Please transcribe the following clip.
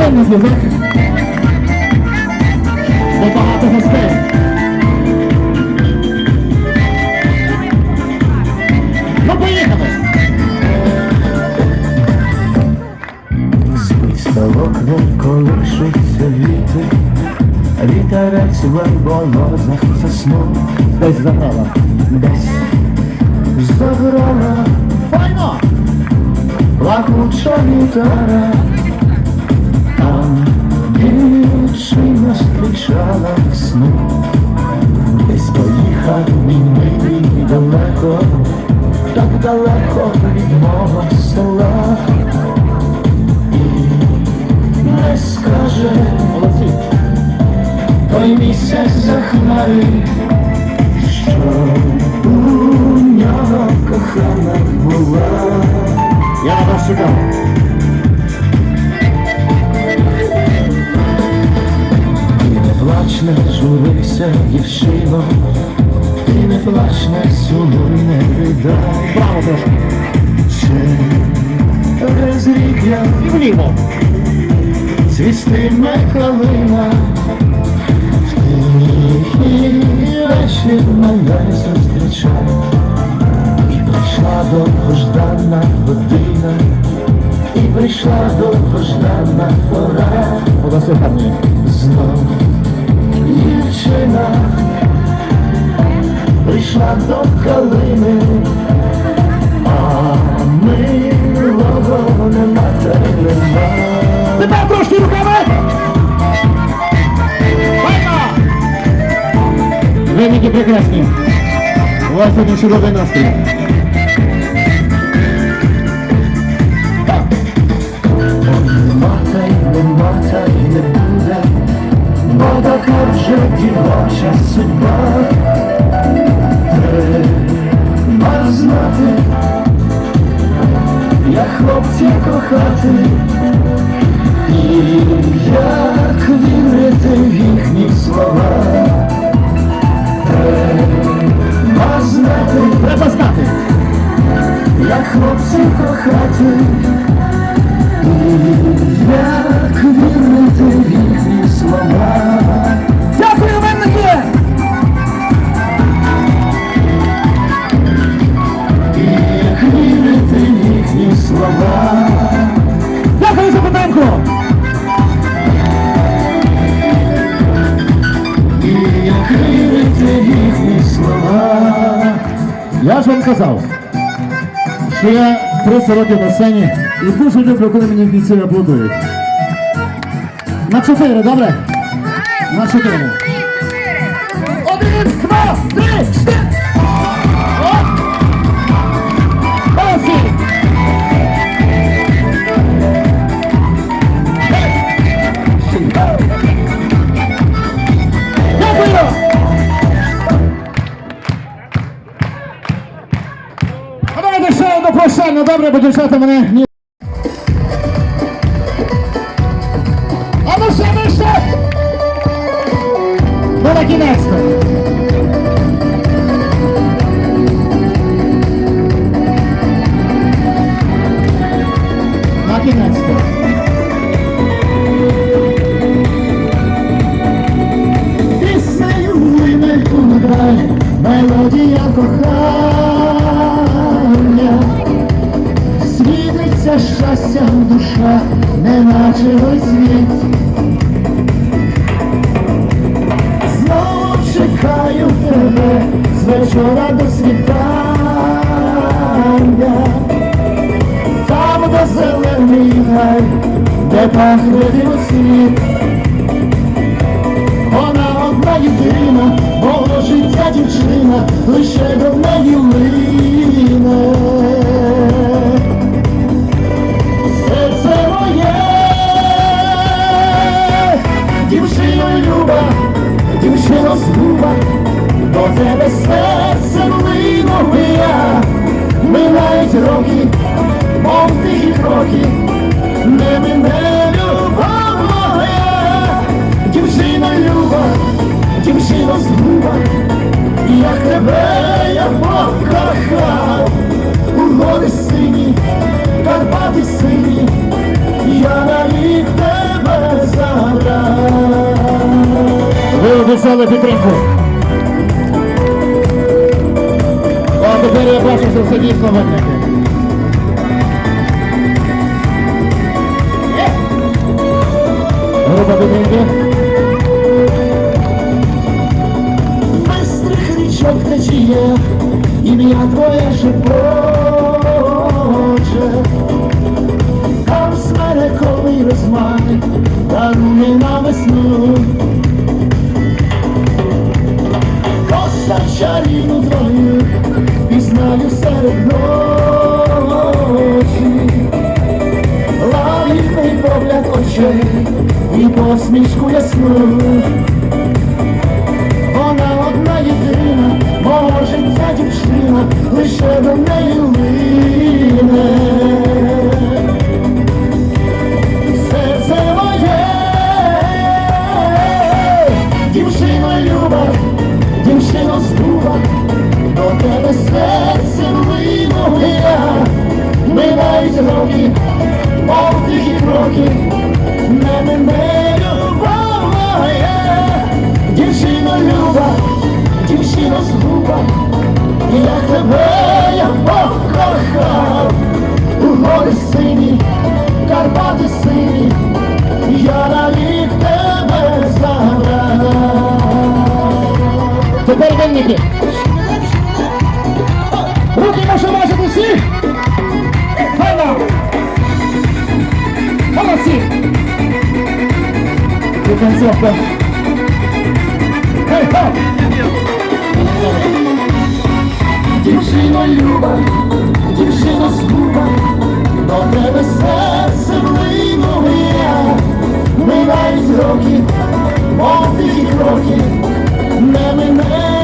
так? Бо багато гостей. Ну, поїхали! Ставок не колишуться віти, вітерець в арболозах заснув, Десь заграла. десь заграла Файно! плакуча там дівчина зустрічала сну, десь поїхав мій милий далеко, так далеко від мого села. І не скаже той місяць за хмари, що у нього кохана була. Я вас чекав. Плач, не журися, дівчино, ти не плач, не сумуй, не видай, Браво трошки. через рік я вліво. цвістиме калина, Які прекрасні. У вас сьогодні чудовий настрій. Бо така вже дівоча судьба. Знати, як хлопців кохати, і як кохати. Як вірити в їхні слова, Дякую, винники! як вірити в їхні слова, Дякую за питанку! як вірити їхні слова, Я ж вам казав, що я 30 років на сцені і дуже люблю, коли мені бійці аплодують. На чотири, добре? На чотири. Один, два, три, чотири! 50 мене. Душа, неначе ой світ. Знову чекаю тебе з вечора до світання, там, де зелений гай, де пахне світ. Вона одна єдина, мого життя дівчина, лише до неї лине. Дівчино згуба, до тебе серце линули я, минають роки, мов тихі кроки, не мене любов моя, дівчина люба, дівчина згуба, як тебе я покохав, у гори сині, Карпати сині, показали підтримку. А тепер я бачу, що це дійсно годники. Група підтримки. Бистрих річок течіє, ім'я твоє шепоче. Очей і посмішку ясну. Вона одна єдина, мого життя дівчина, лише до неї дівчино люба, дівчино згуба, як тебе я покохав, у гори сині, Карпати сині, я навік тебе забрав. Тепер винники. Руки можу бачити всі. Файно. Молодці. Концовка. Дівчино люба, дівчина скупа, до тебе серце влину я, минають роки, мов тихі кроки, не мене